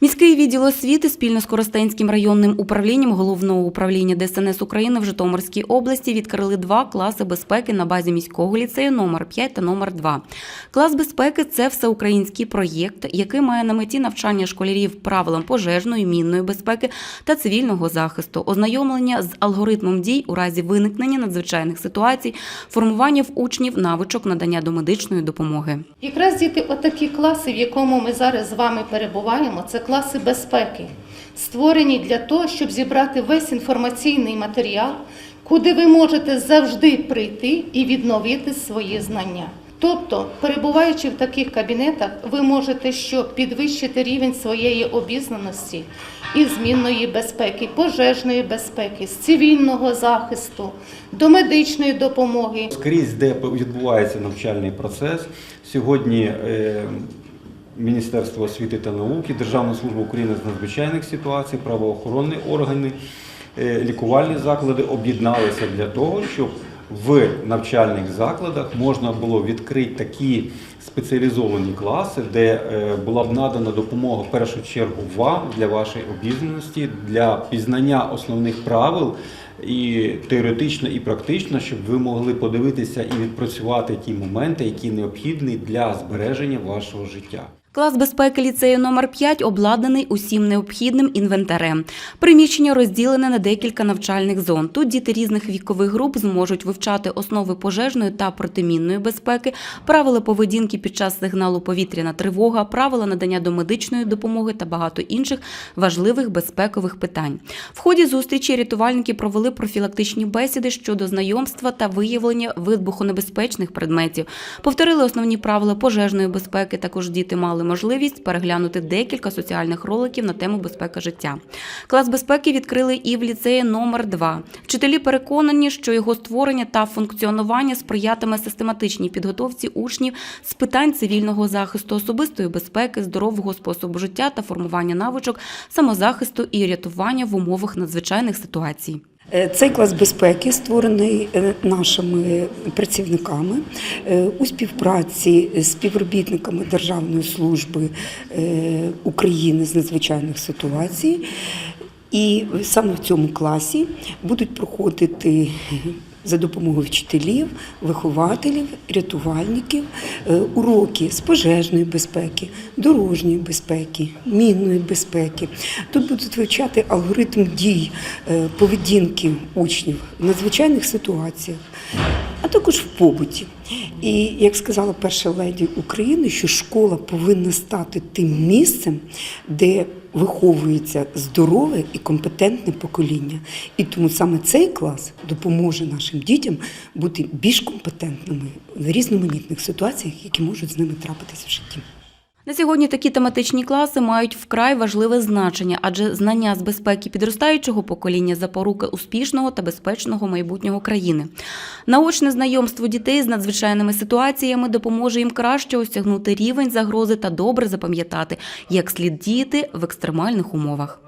Міський відділ освіти спільно з Коростенським районним управлінням головного управління ДСНС України в Житомирській області відкрили два класи безпеки на базі міського ліцею номер 5 та номер 2. Клас безпеки це всеукраїнський проєкт, який має на меті навчання школярів правилам пожежної, мінної безпеки та цивільного захисту, ознайомлення з алгоритмом дій у разі виникнення надзвичайних ситуацій, формування в учнів навичок надання домедичної допомоги. Якраз діти, отакі класи, в якому ми зараз з вами перебуваємо, це класи безпеки, створені для того, щоб зібрати весь інформаційний матеріал, куди ви можете завжди прийти і відновити свої знання. Тобто, перебуваючи в таких кабінетах, ви можете що підвищити рівень своєї обізнаності і змінної безпеки, пожежної безпеки, з цивільного захисту, до медичної допомоги. Скрізь, де відбувається навчальний процес, сьогодні е, Міністерство освіти та науки, Державна служба України з надзвичайних ситуацій, правоохоронні органи, е, лікувальні заклади об'єдналися для того, щоб в навчальних закладах можна було відкрити такі спеціалізовані класи, де е, була б надана допомога в першу чергу вам для вашої обізнаності, для пізнання основних правил і теоретично, і практично, щоб ви могли подивитися і відпрацювати ті моменти, які необхідні для збереження вашого життя. Клас безпеки ліцею номер 5 обладнаний усім необхідним інвентарем. Приміщення розділене на декілька навчальних зон. Тут діти різних вікових груп зможуть вивчати основи пожежної та протимінної безпеки, правила поведінки під час сигналу повітряна тривога, правила надання домедичної допомоги та багато інших важливих безпекових питань. В ході зустрічі рятувальники провели профілактичні бесіди щодо знайомства та виявлення вибухонебезпечних предметів. Повторили основні правила пожежної безпеки. Також діти мали можливість переглянути декілька соціальних роликів на тему безпека життя. Клас безпеки відкрили і в ліцеї номер 2 Вчителі переконані, що його створення та функціонування сприятиме систематичній підготовці учнів з питань цивільного захисту, особистої безпеки, здорового способу життя та формування навичок самозахисту і рятування в умовах надзвичайних ситуацій. Е, Цей клас безпеки створений е, нашими працівниками е, у співпраці з співробітниками Державної служби України з надзвичайних ситуацій. І саме в цьому класі будуть проходити за допомогою вчителів, вихователів, рятувальників е, уроки з пожежної безпеки, дорожньої безпеки, мінної безпеки. Тут будуть вивчати алгоритм дій е, поведінки учнів в надзвичайних ситуаціях, а також в побуті. І як сказала перша леді України, що школа повинна стати тим місцем, де виховується здорове і компетентне покоління. І тому саме цей клас допоможе нашим дітям бути більш компетентними в різноманітних ситуаціях, які можуть з ними трапитися в житті. На сьогодні такі тематичні класи мають вкрай важливе значення, адже знання з безпеки підростаючого покоління запорука успішного та безпечного майбутнього країни. Наочне знайомство дітей з надзвичайними ситуаціями допоможе їм краще осягнути рівень загрози та добре запам'ятати, як слід діяти в екстремальних умовах.